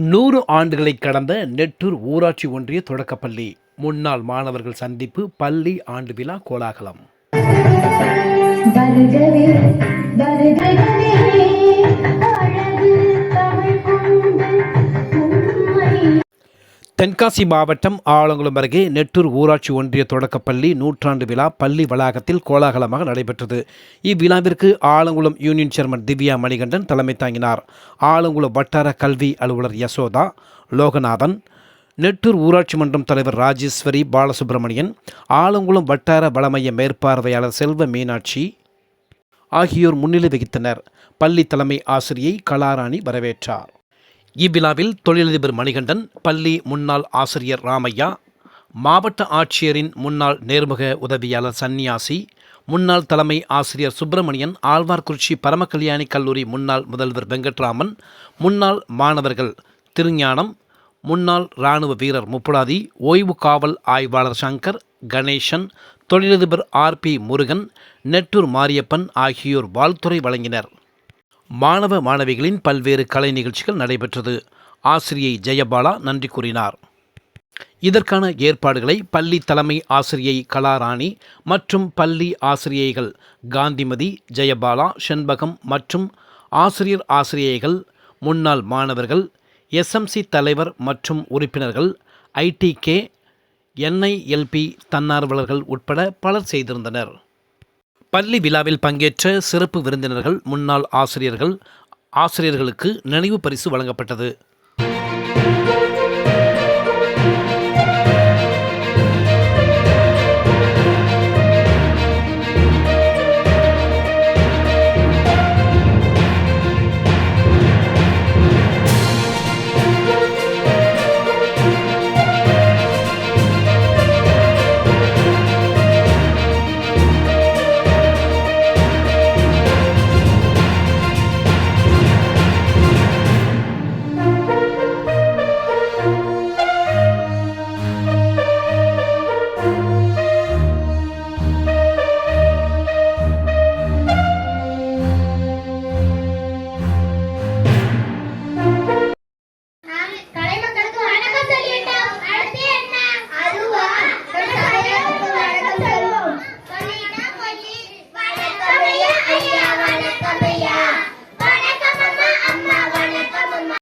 நூறு ஆண்டுகளை கடந்த நெட்டூர் ஊராட்சி ஒன்றிய தொடக்கப்பள்ளி. முன்னாள் மாணவர்கள் சந்திப்பு பள்ளி ஆண்டு விழா கோலாகலம். தென்காசி மாவட்டம் ஆலங்குளம் அருகே நெட்டூர் ஊராட்சி ஒன்றிய தொடக்கப்பள்ளி நூற்றாண்டு விழா பள்ளி வளாகத்தில் கோலாகலமாக நடைபெற்றது. இவ்விழாவிற்கு ஆலங்குளம் யூனியன் சேர்மன் திவ்யா மணிகண்டன் தலைமை தாங்கினார். ஆலங்குளம் வட்டார கல்வி அலுவலர் யசோதா லோகநாதன் நெட்டூர் ஊராட்சி மன்றம் தலைவர் ராஜேஸ்வரி பாலசுப்ரமணியன் ஆலங்குளம் வட்டார வளமைய மேற்பார்வையாளர் செல்வ மீனாட்சி ஆகியோர் முன்னிலை வகித்தனர். பள்ளி தலைமை ஆசிரியை கலாராணி வரவேற்றார். இவ்விழாவில் தொழிலதிபர் மணிகண்டன் பள்ளி முன்னாள் ஆசிரியர் ராமையா மாவட்ட ஆட்சியரின் முன்னாள் நேர்முக உதவியாளர் சன்னியாசி முன்னாள் தலைமை ஆசிரியர் சுப்பிரமணியன் ஆழ்வார்குறிச்சி பரமகல்யாணி கல்லூரி முன்னாள் முதல்வர் வெங்கட்ராமன் முன்னாள் மாணவர்கள் திருஞானம் முன்னாள் இராணுவ வீரர் முப்புடாதி ஓய்வு காவல் ஆய்வாளர் சங்கர் கணேசன் தொழிலதிபர் ஆர்பி முருகன் நெட்டூர் மாரியப்பன் ஆகியோர் வாழ்த்துறை வழங்கினர். மாணவ மாணவிகளின் பல்வேறு கலை நிகழ்ச்சிகள் நடைபெற்றது. ஆசிரியை ஜெயபாலா நன்றி கூறினார். இதற்கான ஏற்பாடுகளை பள்ளி தலைமை ஆசிரியை கலாராணி மற்றும் பள்ளி ஆசிரியைகள் காந்திமதி ஜெயபாலா செண்பகம் மற்றும் ஆசிரியர் ஆசிரியைகள் முன்னாள் மாணவர்கள் எஸ்எம்சி தலைவர் மற்றும் உறுப்பினர்கள் ஐடிகே என்ஐஎல்பி தன்னார்வலர்கள் உட்பட பலர் செய்திருந்தனர். பள்ளி விழாவில் பங்கேற்ற சிறப்பு விருந்தினர்கள் முன்னாள் ஆசிரியர்கள் ஆசிரியர்களுக்கு நினைவு பரிசு வழங்கப்பட்டது. María Valesca